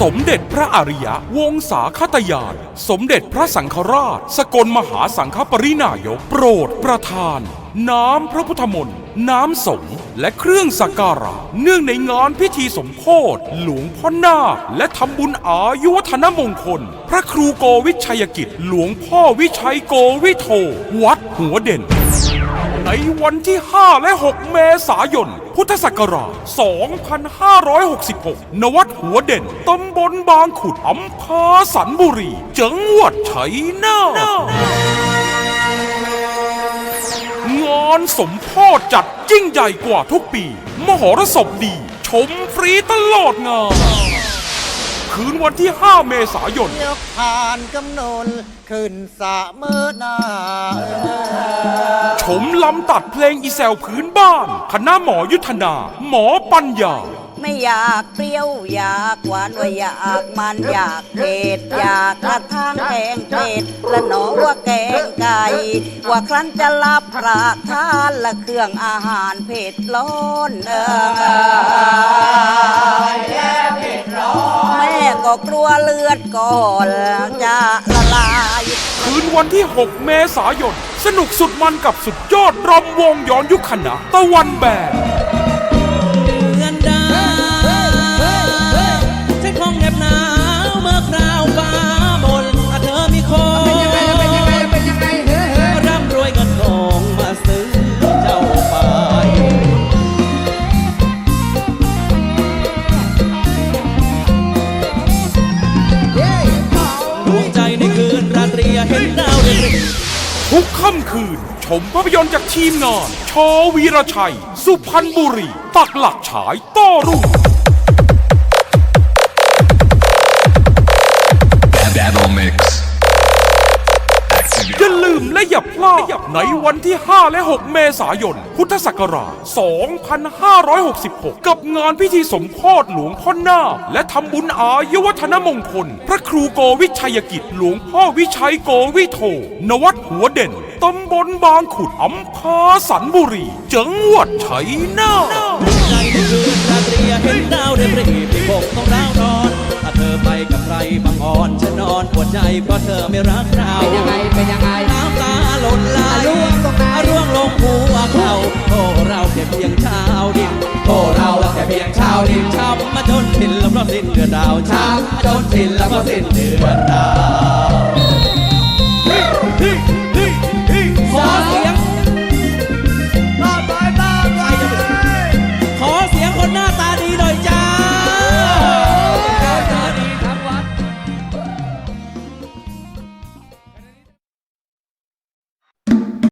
สมเด็จพระอริยะ วงศาคตยาน สมเด็จพระสังฆราช สกลมหาสังฆปรินายก โปรดประทาน น้ำพระพุทธมนต์ น้ำสงฆ์และเครื่องสักการะ เนื่องในงานพิธีสมโพธิหลวงพ่อนาคและทำบุญอายุวัฒนมงคล พระครูโกวิชัยกิจ หลวงพ่อวิชัยโกวิโท วัดหัวเด่น ในวันที่ 5 และ 6 เมษายน พุทธศักราช 2566ณวัดหัวเด่น ตำบลบางขุดอำเภอสันบุรี จังหวัดชัยนาทงานสมโพธิจัดยิ่งใหญ่กว่าทุกปี มหรสพดี ชมฟรีตลอดงาน คืนวันที่ 5 เมษายน ยกผ่านกำนนขึ้นสะเมื่อหน้าชมลำตัดเพลงอีแซวพื้นบ้าน คณะหมอยุทธนา หมอปัญญา ไม่อยากเปรี้ยวอยากหวานว่าอยากมันอยากเผ็ดอยากกระทั่งแกงเผ็ดและหนอว่าแกงไก่ว่าครั้นจะรับประทานและเครื่องอาหารเผ็ดร้อนเออ ก่อนจะละลาย คืนวันที่ 6 เมษายน สนุกสุดมันกับสุดยอดรำวงย้อนยุคคณะตะวันแบบ นดาวเด่นริทุกค่ำคืน ชมภาพยนตร์จากทีมงาน ชอวีรชัย สุพรรณบุรี ปักหลักฉายต้อรุ่ง อย่าพลาดในวันที่ 5 และ 6 เมษายน พุทธศักราช 2566 กับงานพิธีสมโพธิหลวงพ่อนาคและทำบุญอายุวัฒนมงคล พระครูโกวิชัยกิจ หลวงพ่อวิชัยโกวิโท นวัดหัวเด่นตำบลบางขุดอำเภอสันบุรี จังหวัดชัยนาทใจในคืนราตรีเห็นดาวเด่นริพี่คงต้องร้าวนอน ถ้าเธอไปกับใครบางอ่อนฉันนอนปวดใจเพราะเธอไม่รักเรา เป็นยังไง เป็นยังไงน้ำตา หล่นไหลร่วงตรงไหนร่วงลงหัวเขาโอ้เราแค่เพียงชาวดินโอ้เราแค่เพียงชาวดินช้ำมาจนสิ้นลมเราสิ้นเดือนดาวช้ำมาจนสิ้นแล้วก็สิ้นเดือนดาว